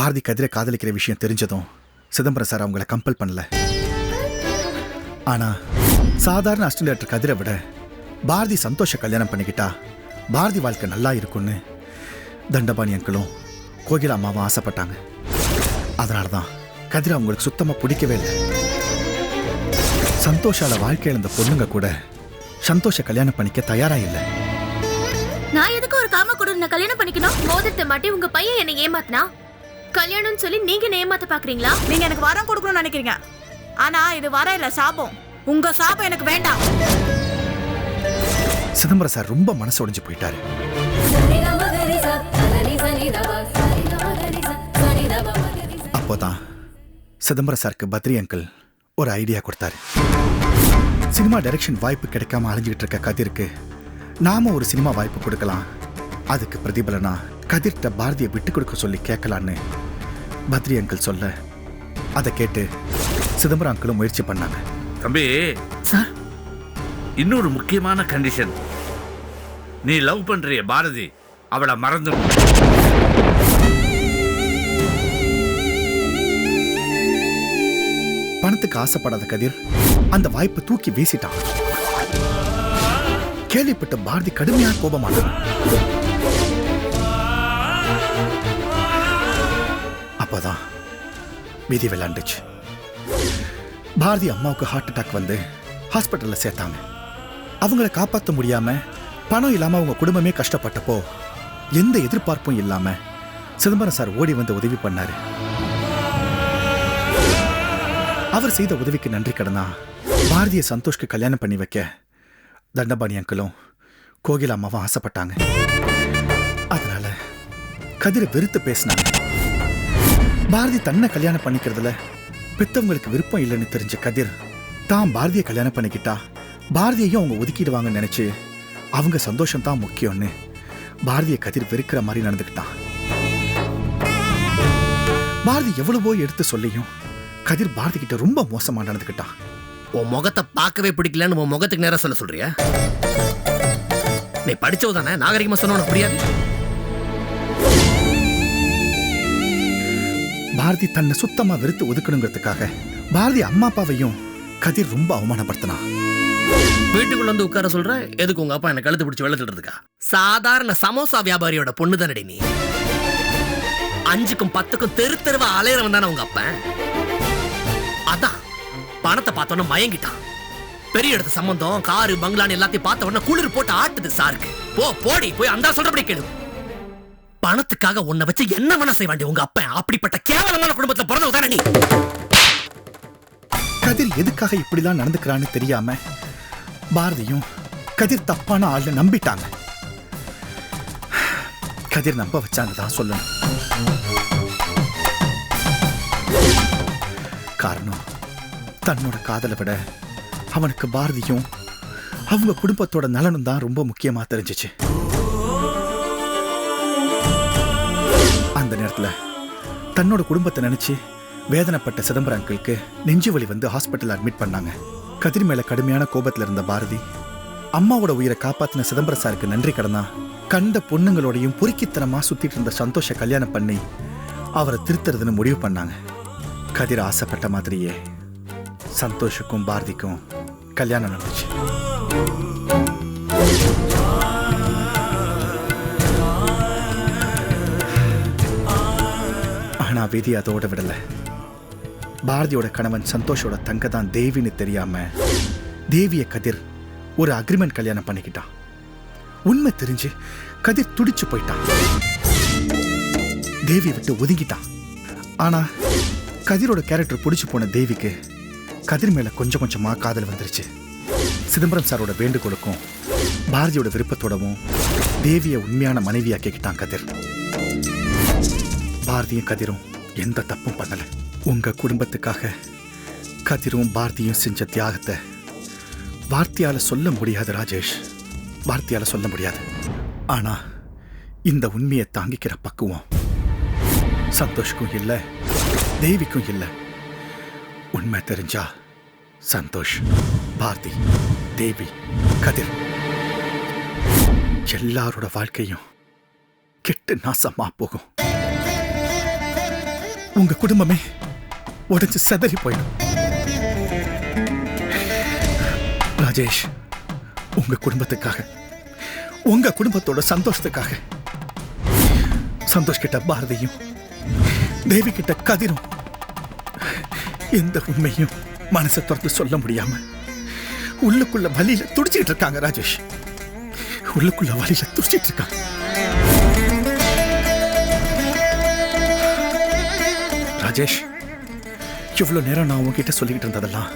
பாரதி கதிரை காதலிக்கிற விஷயம் தெரிஞ்சதும் சிதம்பரம் சார் அவங்கள கம்பல் பண்ணல. ஆனா சாதாரண அஸ்டிலேட்டர் கதிரை விட பாரதி சந்தோஷ கல்யாணம் பண்ணிக்கிட்டா பாரதி வாழ்க்கை நல்லா இருக்கும்னு தண்டபாணி அங்கிளும் கோகிலா அம்மாவும் ஆசைப்பட்டாங்க. அதனால தான் கதிரை அவங்களுக்கு சுத்தமாக பிடிக்கவே இல்லை. சந்தோஷால வாழ்க்கையில இருந்த பொண்ணுங்க கூட சந்தோஷ கல்யாணம் பண்ணிக்க தயாரா இல்லை. நான் எதுக்கு ஒரு காம கூட கல்யாணம் பண்ணிக்கணும்? மோதிரத்தை மாட்டி உங்க பையன் என்னை ஏமாத்தினா? கல்யாணம்னு சொல்லி நீங்க ஏமாத்த பாக்குறீங்களா? நீங்க எனக்கு வரம் கொடுக்கணும்னு நினைக்கிறீங்க. ஆனா இது வரம் இல்ல சாபம். உங்க சாபம் எனக்கு வேண்டாம். சிதம்பரம் சார் ரொம்ப மனசு உடைஞ்சு போயிட்டாரு. அப்போதான் சிதம்பரம் சாருக்கு பத்ரி அங்கிள் ஒரு ஐடியா கொடுத்தாரு. சினிமா டைரக்ஷன் வாய்ப்பு கிடைக்காம அலைஞ்சிக்கிட்டு இருக்க கதிருக்கு நாம ஒரு சினிமா வாய்ப்பு கொடுக்கலாம். அதுக்கு பிரதிபலனா கதிர்கிட்ட பாரதியை விட்டு கொடுக்க சொல்லி கேட்கலான்னு பத்ரி அங்கிள் சொல்ல. அதை கேட்டு சிதம்பரம் அங்கிளும் முயற்சி பண்ணாங்க. தம்பி சார்? இன்னொரு முக்கியமான கண்டிஷன் நீ லவ் பண்றிய பாரதி. அவளை மறந்து பணத்துக்கு ஆசைப்படாத கதிர் அந்த வாய்ப்பை தூக்கி வீசிட்டான். கேள்விப்பட்ட பாரதி கடுமையான கோபமானான். அப்பதான் விதி விளாண்டுச்சு பாரதி அம்மாவுக்கு ஹார்ட் அட்டாக் வந்து ஹாஸ்பிட்டலில் சேர்த்தாங்க. அவங்கள காப்பாற்ற முடியாமல் பணம் இல்லாமல் அவங்க குடும்பமே கஷ்டப்பட்டப்போ எந்த எதிர்பார்ப்பும் இல்லாமல் சிதம்பரம் சார் ஓடி வந்து உதவி பண்ணார். அவர் செய்த உதவிக்கு நன்றி கடனா பாரதியை சந்தோஷ்க்கு கல்யாணம் பண்ணி வைக்க தண்டபாணி அங்கிளும் கோகிலா அம்மாவும் ஆசைப்பட்டாங்க. அதனால கதிரை வெறுத்து பேசினாங்க. பாரதி தன்னை கல்யாணம் பண்ணிக்கிறதுல பெத்தவங்களுக்கு விருப்பம் இல்லைன்னு தெரிஞ்ச கதிர் தான் பாரதியை கல்யாணம் பண்ணிக்கிட்டா. பாரதியையும் அவங்க ஒதுக்கிடுவாங்கன்னு நினைச்சு அவங்க சந்தோஷம் தான் முக்கியம்னு பாரதிய கதிர் வெறுக்கிற மாதிரி நடந்துக்கிட்டான். பாரதி எவ்வளவோ எடுத்து சொல்லியும் கதிர் பாரதி கிட்ட ரொம்ப மோசமா நடந்துக்கிட்டான் உன் முகத்தை பார்க்கவே பிடிக்கலன்னு உன் முகத்துக்கு நேரம் சொல்ல சொல்றியா? நீ படிச்சவ தானே நாகரிகமா சொன்ன புரியாது? பாரதி தன்னை சுத்தமா வெறுத்து ஒதுக்கணுங்கிறதுக்காக பாரதி அம்மா அப்பாவையும் கதிர் ரொம்ப அவமானப்படுத்தினான் வீட்டுக்குள்ள வந்து உட்கார சொல்ற? எதுக்கு உங்க அப்பா என்ன கழுத்து பிடிச்சி வெள்ளத்துல இருக்கா சாதாரண சமோசா வியாபாரியோட பொண்ணு தானடி நீ? அஞ்சுக்கும் பத்துக்கும் தெரு தெருவா அலையறவன் தானே உங்க அப்பன். அதான் பணத்தை பார்த்தோன்னே மயங்கிட்டான். பெரிய இடத்து சம்பந்தம் காரு பங்களான்னு எல்லாத்தையும் பார்த்த உடனே குளிர் போட்டு ஆட்டுது சாருக்கு. போ போடி போய் அந்த சொல்றபடி கேளு. பணத்துக்காக உன்னை வச்சு என்ன வேணா செய்வாண்டி உங்க அப்பன். அப்படிப்பட்ட கேவலமான குடும்பத்துல பிறந்த உதாரணி நீ? கதிர் எதுக்காக இப்படிலாம் நடந்துக்கிறான்னு தெரியாம பாரதியும் கதிர் தப்பான ஆள்னு நம்பிட்டாங்க. கதிர் நம்ப வச்சாங்க தான் சொல்லணும். காரணம் தன்னோட காதலை விட அவனுக்கு பாரதியும் அவங்க குடும்பத்தோட நலனும் தான் ரொம்ப முக்கியமா தெரிஞ்சிச்சு. அந்த நேரத்துல தன்னோட குடும்பத்தை நினைச்சு வேதனைப்பட்ட சிதம்பரம் அங்கிளுக்கு நெஞ்சு வலி வந்து ஹாஸ்பிட்டல் அட்மிட் பண்ணாங்க. கதிர் மேல கடுமையான கோபத்தில் இருந்த பாரதி அம்மாவோட உயிரை காப்பாத்தின சிதம்பரம் சாருக்கு நன்றி கடனா கண்ட பொண்ணுங்களோடையும் பொறுக்கித்தனமா சுத்திட்டு இருந்த சந்தோஷ கல்யாணம் பண்ணி அவரை திருத்துறதுன்னு முடிவு பண்ணாங்க. கதிர் ஆசைப்பட்ட மாதிரியே சந்தோஷுக்கும் பாரதிக்கும் கல்யாணம் நடந்துச்சு. ஆனா விதி அதோட விடல. பாரதியோட கணவன் சந்தோஷோட தங்க தான் தேவின்னு தெரியாம தேவிய கதிர் ஒரு அக்ரிமெண்ட் கல்யாணம் பண்ணிக்கிட்டான். உண்மை தெரிஞ்சு கதிர் துடிச்சு போயிட்டான். தேவியை விட்டு ஒதுங்கிட்டான். ஆனா கதிரோட கேரக்டர் பிடிச்சு போன தேவிக்கு கதிர் மேல கொஞ்சம் கொஞ்சமா காதல் வந்துருச்சு. சிதம்பரம் சாரோட வேண்டுகோளுக்கும் பாரதியோட விருப்பத்தோடவும் தேவியை உண்மையான மனைவியாக்கிக்கிட்டான் கதிர். பாரதியும் கதிரும் எந்த தப்பும் பண்ணல. உங்க குடும்பத்துக்காக கதிரும் பாரதியும் செஞ்ச தியாகத்தை வார்த்தையால சொல்ல முடியாது ராஜேஷ். வார்த்தையால சொல்ல முடியாது. ஆனா இந்த உண்மையை தாங்கிக்கிற பக்குவம் சந்தோஷ்க்கும் இல்ல தேவிக்கும் இல்ல. உண்மை தெரிஞ்சா சந்தோஷ் பாரதி தேவி கதிர். எல்லாரோட வாழ்க்கையும் கெட்டு நாசமா போகும். உங்க குடும்பமே உடைச்சு செதறி போயிடும். ராஜேஷ் உங்க குடும்பத்துக்காக உங்க குடும்பத்தோட சந்தோஷத்துக்காக சந்தோஷ் கிட்ட பாரதியும் தேவி கிட்ட கதிரும் எந்த உண்மையும் மனசை திறந்து சொல்ல முடியாம உள்ளுக்குள்ள வலியில துடிச்சிட்டு இருக்காங்க ராஜேஷ். உள்ளுக்குள்ள வலியில துடிச்சிட்டு இருக்காங்க. ராஜேஷ் இவ்வளவு நேரம் நான் உன்கிட்ட சொல்லிக்கிட்டு இருந்ததெல்லாம்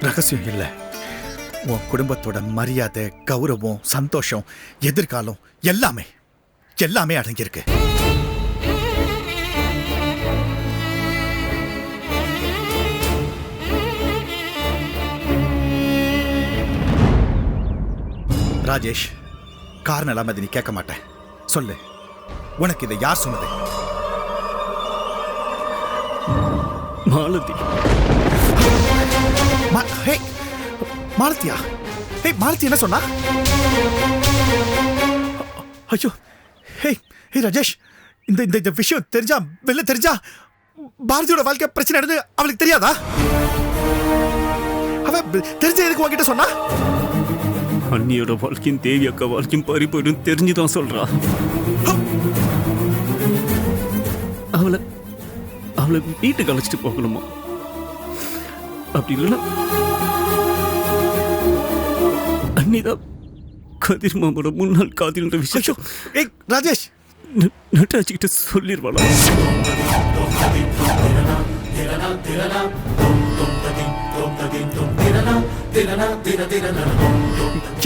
ரகசியம் இல்லை. உன் குடும்பத்தோட மரியாதை கௌரவம் சந்தோஷம் எதிர்காலம் எல்லாமே எல்லாமே அடங்கியிருக்கு. ராஜேஷ் காரணம் இல்லாமல் நீ கேட்க மாட்டேன். சொல்லு. உனக்கு இதை யார் சொன்னது? மாலதி. ஹே மாலத்தியா? ஹே மாலத்தி என்ன சொன்னா? ஐயோ ஹே ஹே ராஜேஷ் இந்த இந்த இந்த விஷயம் தெரிஞ்சா வெளில தெரிஞ்சா பாரதியோட வாழ்க்கை பிரச்சனை நடந்து அவளுக்கு தெரியாதா? அவ தெரிஞ்ச எதுக்கு உன்கிட்ட சொன்னா? அண்ணியோட வாழ்க்கையும் தேவி அக்கா வாழ்க்கையும் பறி போயிடும் தெரிஞ்சுதான் சொல்றா. அவளை வீட்டுக்கு அழைச்சிட்டு போகணுமா? அப்படி இல்லைன்னா அன்னிதான் கதிர் மாமோட முன்னாள் காதல்ன்ற விஷயம் ஏய் ராஜேஷ்! நட்டாச்சிக்கிட்ட சொல்லிடுவாளா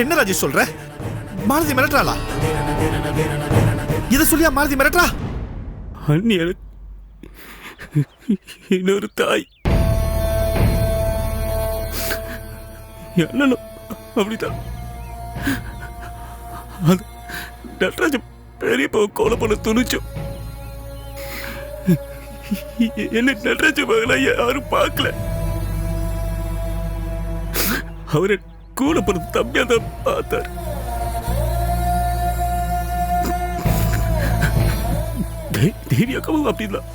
என்ன ராஜேஷ் சொல்ற? மாலதி மிரட்டுறாளா? இதை சொல்லியா மாலதி மிரட்டுறா? அண்ணி எனக்கு இன்னொரு தாய். என்னன்னு அப்படிதான் அது நடராஜ பெரியப்பா கொலை பண்ண துணிச்சோம் என்ன நடராஜ மகளா யாரும் பார்க்கல. அவரை கூட பிறந்த தம்பியா தான் பார்த்தார். தே- தேவி அக்காவும் அப்படிதான்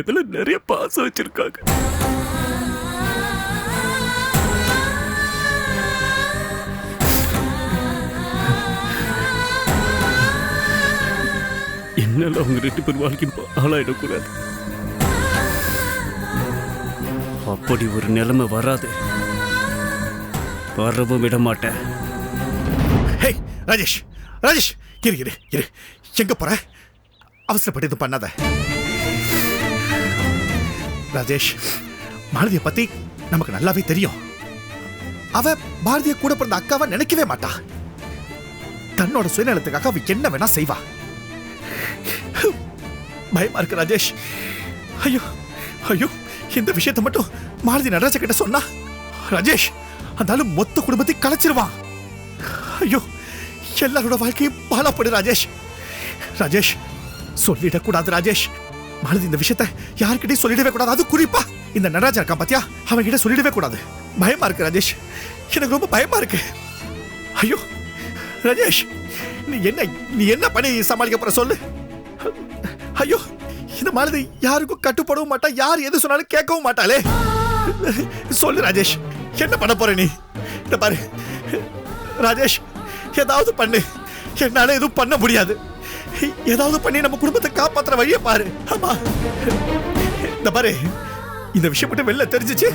எதுல நிறைய பாசம் வச்சிருக்காங்க. என்னால் அவங்க ரெண்டு பேர் வாழ்க்கையும் ஆளாயிடக்கூடாது. அப்படி ஒரு நிலைமை வராது. வரவும் விட மாட்டேன் ஹே ராஜேஷ் ராஜேஷ் இரு இரு இரு. எங்க போற? அவசரப்பட்டு இது பண்ணாத. ராஜேஷ் மாலதிய பத்தி நமக்கு நல்லாவே தெரியும். அவ பாரதிய கூட பிறந்த அக்காவை நினைக்கவே மாட்டா. தன்னோட சுயநலத்துக்காக அவ என்ன வேணா செய்வா. பயமா இருக்கு ராஜேஷ். ஐயோ ஐயோ இந்த விஷயத்தை மட்டும் மாலதி நடராஜ கிட்ட சொன்னா ராஜேஷ் அந்தாலும் மொத்த குடும்பத்தை கலைச்சிருவான் ஐயோ எல்லாரோட வாழ்க்கையும் பாலாப்படு ராஜேஷ். ராஜேஷ் சொல்லிடக்கூடாது ராஜேஷ். மாலதி இந்த விஷயத்த யாருக்கிட்டையும் சொல்லிடவே கூடாது. அது குறிப்பா இந்த நடராஜன் இருக்கான் பாத்தியா? அவன் கிட்ட சொல்லிடவே கூடாது. பயமா இருக்கு ராஜேஷ். எனக்கு ரொம்ப பயமா இருக்கு. ஐயோ ராஜேஷ் நீ என்ன நீ என்ன பண்ணி சமாளிக்க போற சொல்லு. ஐயோ இந்த மாலதி யாருக்கும் கட்டுப்படவும் மாட்டா. யார் எது சொன்னாலும் கேட்கவும் மாட்டாளே. சொல்லு ராஜேஷ் என்ன பண்ண போற நீ? இந்த பாரு. ராஜேஷ் ஏதாவது பண்ணு. என்னால எதுவும் பண்ண முடியாது. ஏதாவது பண்ணி நம்ம குடும்பத்தை காப்பாத்துற வழியை பாரு. ஆமா இந்த பாரு இந்த விஷயம் மட்டும் வெளில தெரிஞ்சிச்சு.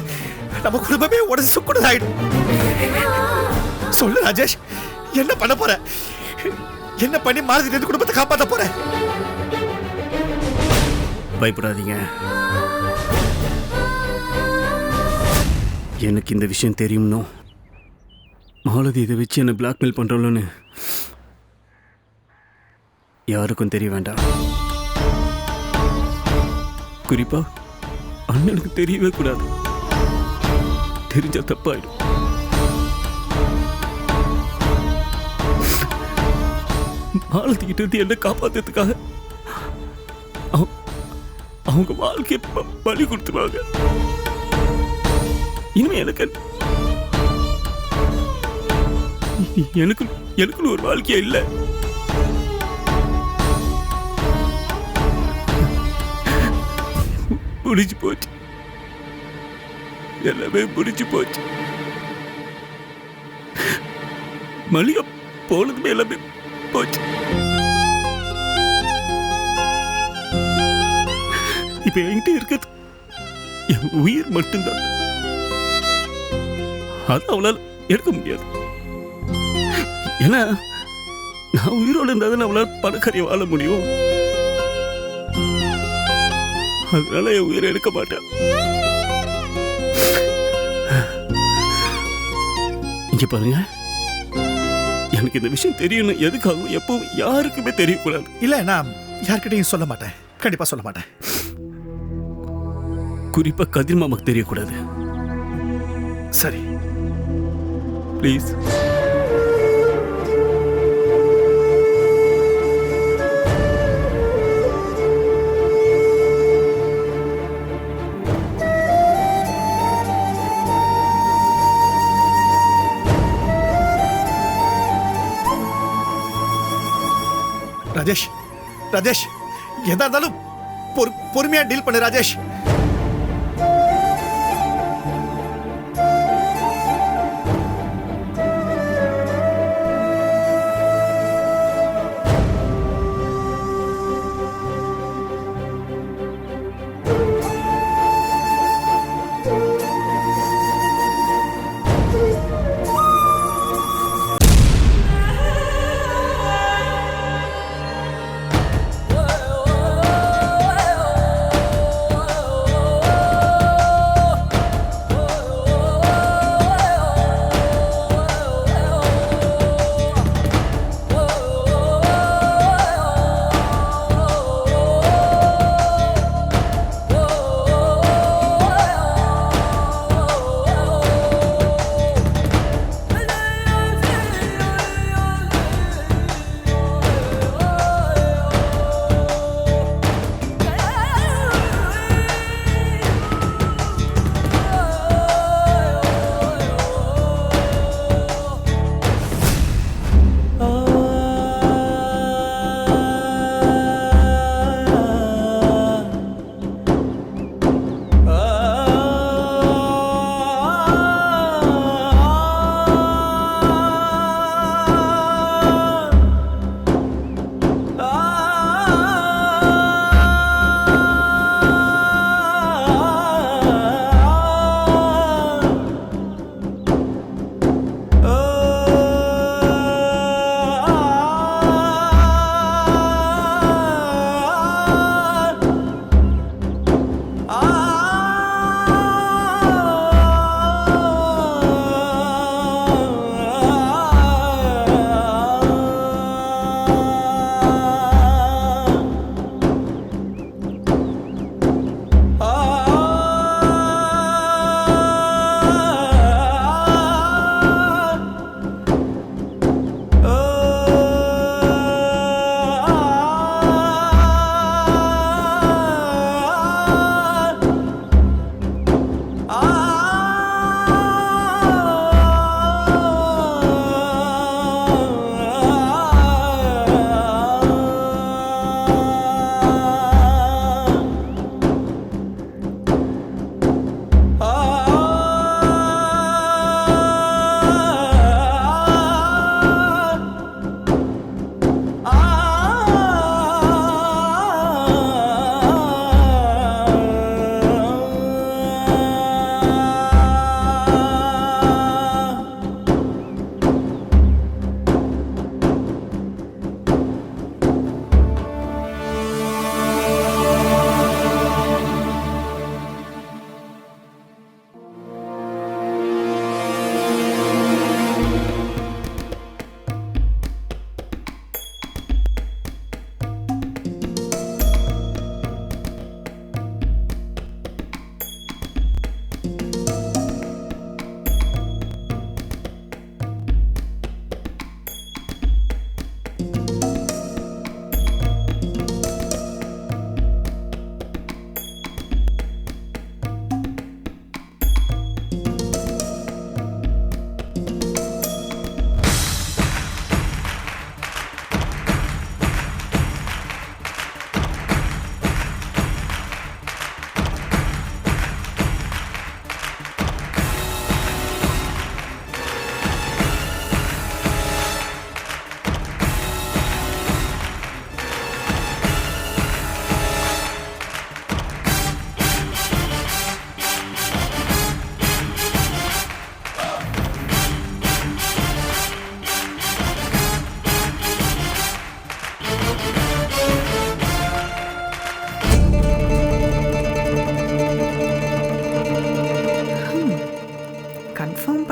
நம்ம குடும்பமே உடஞ்சு சுக்குனதாயிடும் சொல்லு ராஜேஷ் என்ன பண்ண போற? என்ன பண்ணி மாலதி இருந்து குடும்பத்தை காப்பாத்த போற? பயப்படாதீங்க. எனக்கு இந்த விஷயம் தெரியும்னோ. மாலதி இதை வச்சு என்னை பிளாக்மெயில் பண்றாளோன்னு. யாருக்கும் தெரிய வேண்டாம். குறிப்பா அண்ணனுக்கு தெரியவே கூடாது. தெரிஞ்சா தப்பாயிடும். மாலதி கிட்ட இருந்து என்ன காப்பாத்துறதுக்காக அவ- அவங்க வாழ்க்கையை பலி கொடுத்துருவாங்க. இனிமே எனக்கு எனக்கு எனக்குன்னு ஒரு வாழ்க்கையே இல்லை. முடிஞ்சு போச்சு. எல்லாமே முடிஞ்சு போச்சு. மளிகை போனதுமே எல்லாமே போச்சு. இப்ப என்கிட்ட இருக்கிறது என் உயிர் மட்டும்தான். அது அவளால் எடுக்க முடியாது. ஏன்னா நான் உயிரோடு இருந்தால் தான் அவளால் பணக்காரியை வாழ முடியும்? அதனால என் உயிரை எடுக்க மாட்டேன். இங்க பாருங்க. எனக்கு இந்த விஷயம் தெரியணும் எதுக்காகவும் எப்பவும் யாருக்குமே தெரியக்கூடாது. இல்ல நான் யார்கிட்டயும் சொல்ல மாட்டேன். கண்டிப்பா சொல்ல மாட்டேன். குறிப்பா கதிர் மாமாக்கு தெரியக்கூடாது. சரி. ப்ளீஸ் ராஜேஷ் ராஜேஷ் எதா இருந்தாலும் பொறு பொறுமையா டீல் பண்ணு ராஜேஷ்.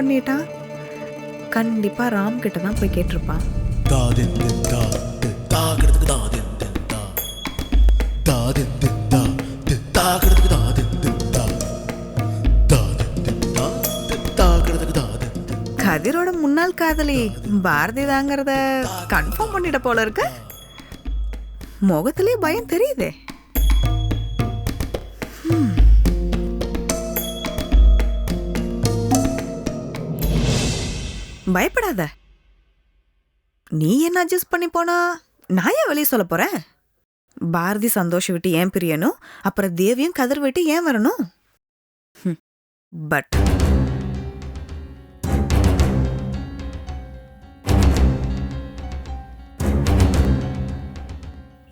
கேட்டான் கண்டிப்பா ராம் கிட்ட தான் போய் கேட்டிருப்பான். கதிரோட முன்னாள் காதலி பாரதி தாங்கிறத கன்ஃபார்ம் பண்ணிட்ட போல இருக்க. முகத்திலே பயம் தெரியுதே. பயப்படாத. நீ என்ன அட்ஜஸ்ட் பண்ணி போனா? நான் ஏன் வெளியே சொல்ல போறேன்? பாரதி சந்தோஷம் விட்டு ஏன் பிரியணும்? அப்புறம் தேவியும் கதர் விட்டு ஏன் வரணும்? பட்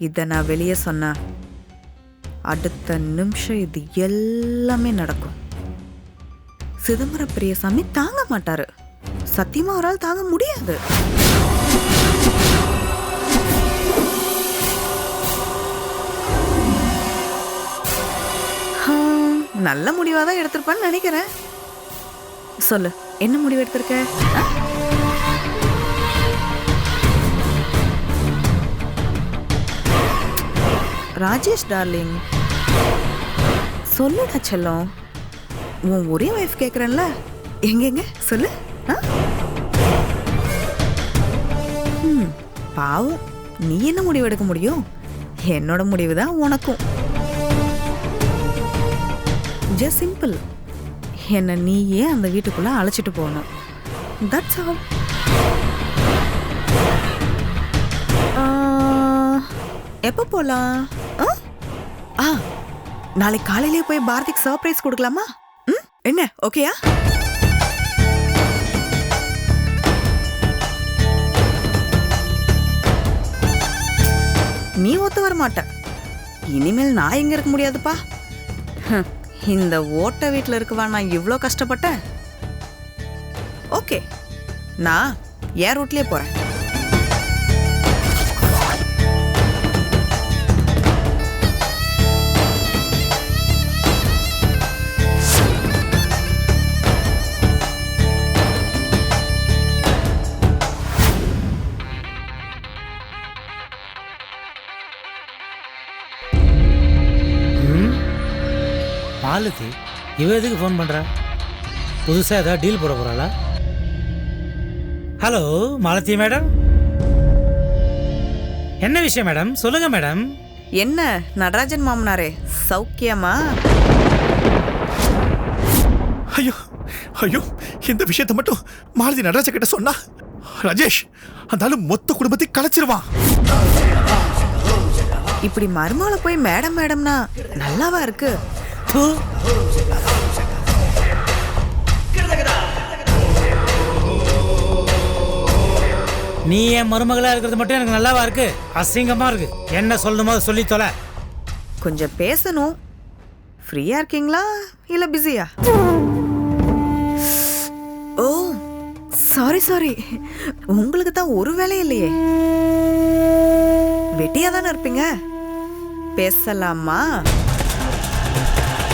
இதை நான் வெளியே சொன்னா அடுத்த நிமிஷம் இது எல்லாமே நடக்கும். சிதம்பர பிரியசாமி தாங்க மாட்டாரு. சத்தியமா அவரால் தாங்க முடியாது. நல்ல முடிவா தான் எடுத்திருப்பான்னு நினைக்கிறேன். சொல்லு என்ன முடிவு எடுத்திருக்க? ராஜேஷ் டார்லிங். சொல்லுடா செல்லம். உன் ஒரே ஒய்ஃப் கேட்குறேன்ல எங்கெங்க? சொல்லு. பாவம். நீ என்ன முடிவு எடுக்க முடியும் என்னோட முடிவு தான் உனக்கும். ஜஸ்ட் சிம்பிள் என்னை நீ ஏன் அந்த வீட்டுக்குள்ள அழைச்சிட்டு போகணும். தட்ஸ் ஆல் எப்போ போகலாம் ஆ? ஆ நாளைக்கு காலையிலேயே போய் பாரதிக்கு சர்ப்ரைஸ் கொடுக்கலாமா? ம் என்ன ஓகேயா நீ ஒத்து வர மாட்ட இனிமேல் நான் எங்க இருக்க முடியாதுப்பா. இந்த ஓட்ட வீட்டில் இருக்கவா நான் இவ்வளோ கஷ்டப்பட்டேன் ஓகே நான் என் ரூட்லேயே போறேன். மாலதி இவ எதுக்கு ஃபோன் பண்றா? புதுசா ஏதாவது டீல் போட போறாளா? ஹலோ மாலதி மேடம் என்ன விஷயம் மேடம் சொல்லுங்க மேடம் என்ன நடராஜன் மாமனாரே சௌக்கியமா? ஐயோ ஐயோ இந்த விஷயத்தை மட்டும் மாலதி நடராஜ கிட்ட சொன்னா ராஜேஷ் அந்த ஆளு மொத்த குடும்பத்தை கலைச்சிருவான். இப்படி மருமகளை போய் மேடம் மேடம்னா நல்லாவா இருக்கு. நீ என் மருமகளா இருக்கிறது மட்டும் எனக்கு நல்லாவா இருக்கு? அசிங்கமா இருக்கு. என்ன சொல்லணுமோ அதை சொல்லி தொலை. கொஞ்சம் பேசணும். ஃப்ரீயா இருக்கீங்களா? இல்ல பிஸியா ஓ சாரி சாரி உங்களுக்கு தான் ஒரு வேலை இல்லையே. வெட்டியா தானே இருப்பீங்க? பேசலாமா? Thank you.